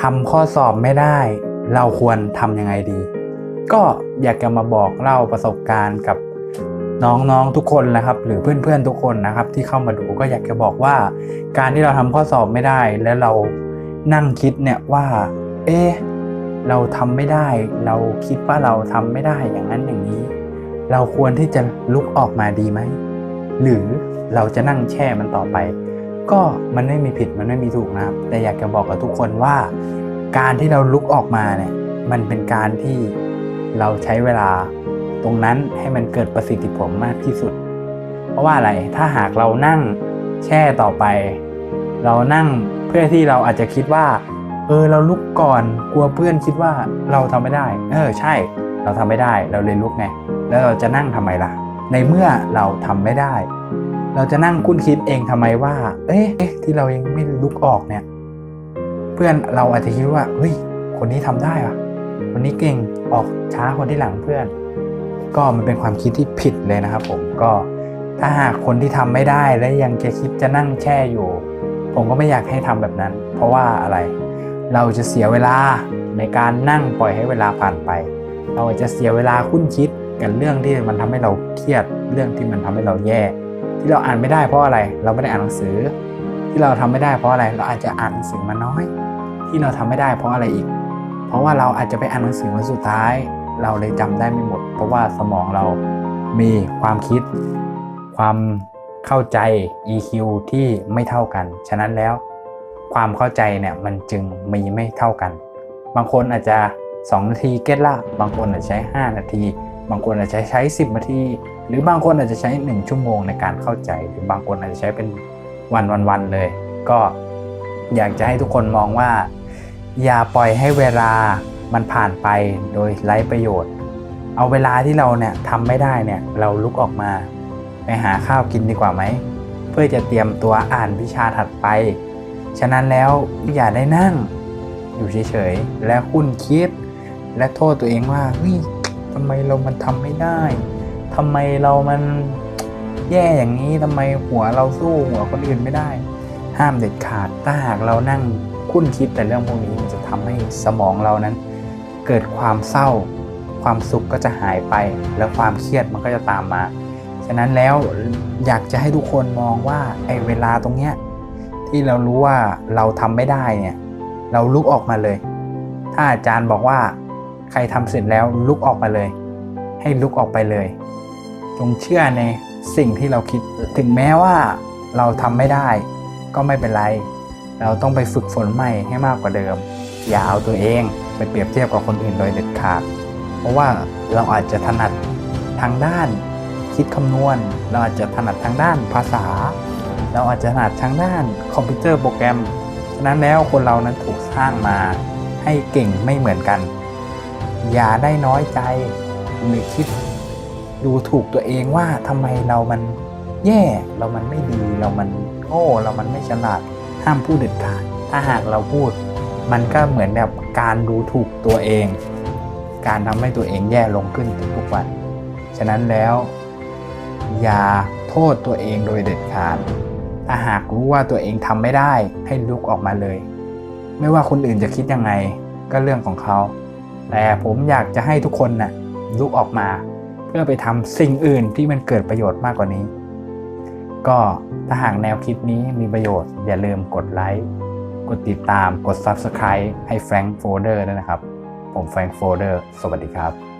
ทำข้อสอบไม่ได้ เราควรทำยังไงดี ก็อยากจะมาบอกเล่าประสบการณ์กับน้องๆทุกคนนะครับ หรือเพื่อนๆทุกคนนะครับ ที่เข้ามาดูก็อยากจะบอกว่า การที่เราทำข้อสอบไม่ได้ แล้วเรานั่งคิดเนี่ยว่า เอ๊ะเราทำไม่ได้ เราคิดว่าเราทำไม่ได้อย่างนั้นอย่างนี้ เราควรที่จะลุกออกมาดีไหมหรือเราจะนั่งแช่มันต่อไป ก็มันไม่มีผิดมันไม่มีถูกนะครับ แต่อยากจะบอกกับทุกคนว่า การที่เราลุกออกมาเนี่ยมันเป็นการที่เราใช้เวลาตรงนั้นให้มันเกิดประสิทธิผลมากที่สุด เพราะว่าอะไรถ้าหากเรานั่งแช่ต่อไป เรานั่งเพื่อที่เราอาจจะคิดว่า เออเราลุกก่อนกลัวเพื่อนคิดว่าเราทำไม่ได้ เออใช่ เราทำไม่ได้ เราเลยลุกไงแล้วเราจะนั่งทำไมล่ะ ในเมื่อเราทำไม่ได้ เราจะนั่งคุ้นคิดเองทำไมว่า เอ๊ะที่เรายังไม่ลุกออกเนี่ย เพื่อนเราอาจจะคิดว่าเฮ้ยคนนี้ทำได้อะคนนี้เก่งออกช้าคนที่หลังเพื่อน ก็มันเป็นความคิดที่ผิดเลยนะครับ ผมก็ถ้าหากคนที่ทำไม่ได้และยังจะคิดจะนั่งแช่อยู่ ผมก็ไม่อยากให้ทำแบบนั้น เพราะว่าอะไร เราจะเสียเวลาในการนั่งปล่อยให้เวลาผ่านไป เราอาจจะเสียเวลาคุ้นคิดกับเรื่องที่มันทำให้เราเครียดเรื่องที่มันทำให้เราแย่ ที่เราอ่านไม่ได้เพราะอะไร เราไม่ได้อ่านหนังสือ ที่เราทำไม่ได้เพราะอะไร เราอาจจะอ่านหนังสือมาน้อย ที่เราทำไม่ได้เพราะอะไรอีก เพราะว่าเราอาจจะไปอ่านหนังสือวันสุดท้าย เราเลยจำได้ไม่หมด เพราะว่าสมองเรามีความคิด ความเข้าใจ EQ ที่ไม่เท่ากัน ฉะนั้นแล้ว ความเข้าใจเนี่ยมันจึงมีไม่เท่ากัน บางคนอาจจะ 2 นาทีเก็ตละ บางคนอาจจะใช้ 5 นาที บางคนอาจจะใช้ 10 นาที หรือบางคนอาจจะใช้ 1 ชั่วโมงในการเข้าใจ หรือบางคนอาจจะใช้เป็นวันวันวันเลย ก็อยากจะให้ทุกคนมองว่า อย่าปล่อยให้เวลามันผ่านไปโดยไร้ประโยชน์ เอาเวลาที่เราเนี่ยทำไม่ได้เนี่ยเราลุกออกมา ไปหาข้าวกินดีกว่าไหม เพื่อจะเตรียมตัวอ่านวิชาถัดไป ฉะนั้นแล้วอย่าได้นั่ง อยู่เฉยๆและคุ้นคิด และโทษตัวเองว่าเฮ้ยทำไมเรามันทำไม่ได้ ทำไมเรามันแย่อย่างนี้ทำไมหัวเราสู้หัวคนอื่นไม่ได้ ห้ามเด็ดขาดถ้าหากเรานั่งคุ้นคิดแต่เรื่องพวกนี้มันจะทำให้สมองเรานั้น เกิดความเศร้า ความสุขก็จะหายไป แล้วความเครียดมันก็จะตามมาฉะนั้นแล้วอยากจะให้ทุกคนมองว่าไอ้เวลาตรงเนี้ยที่เรารู้ว่าเราทำไม่ได้เนี่ยเราลุกออกมาเลย ถ้าอาจารย์บอกว่าใครทำเสร็จแล้วลุกออกมาเลย ให้ลุกออกไปเลย จงเชื่อในสิ่งที่เราคิด ถึงแม้ว่าเราทำไม่ได้ ก็ไม่เป็นไร เราต้องไปฝึกฝนใหม่ให้มากกว่าเดิม อย่าเอาตัวเองไปเปรียบเทียบกับคนอื่นโดยเด็ดขาด เพราะว่าเราอาจจะถนัดทางด้านคิดคำนวณ เราอาจจะถนัดทางด้านภาษา เราอาจจะถนัดทางด้านคอมพิวเตอร์โปรแกรม ฉะนั้นแล้วคนเรานั้นถูกสร้างมาให้เก่งไม่เหมือนกัน อย่าได้น้อยใจหรือคิด ดูถูกตัวเองว่าทำไมเรามันแย่เรามันไม่ดีเรามันโง่เรามันไม่ฉลาดห้ามพูดเด็ดขาดถ้าหากเราพูด มันก็เหมือนแบบการดูถูกตัวเอง การทำให้ตัวเองแย่ลงขึ้นทุกวัน ฉะนั้นแล้ว อย่าโทษตัวเองโดยเด็ดขาดถ้าหากรู้ว่าตัวเองทำไม่ได้ให้ลุกออกมาเลย ไม่ว่าคนอื่นจะคิดยังไงก็เรื่องของเขา แต่ผมอยากจะให้ทุกคนนะ่ะลุกออกมา พื่อไปทำสิ่งอื่นที่มันเกิดประโยชน์มากกว่านี้ ก็ถ้าหากแนวคิดนี้มีประโยชน์ อย่าลืมกดไลค์กดติดตามกด Subscribe ให้ Frank Folder ด้วยนะครับ ผม Frank Folder สวัสดีครับ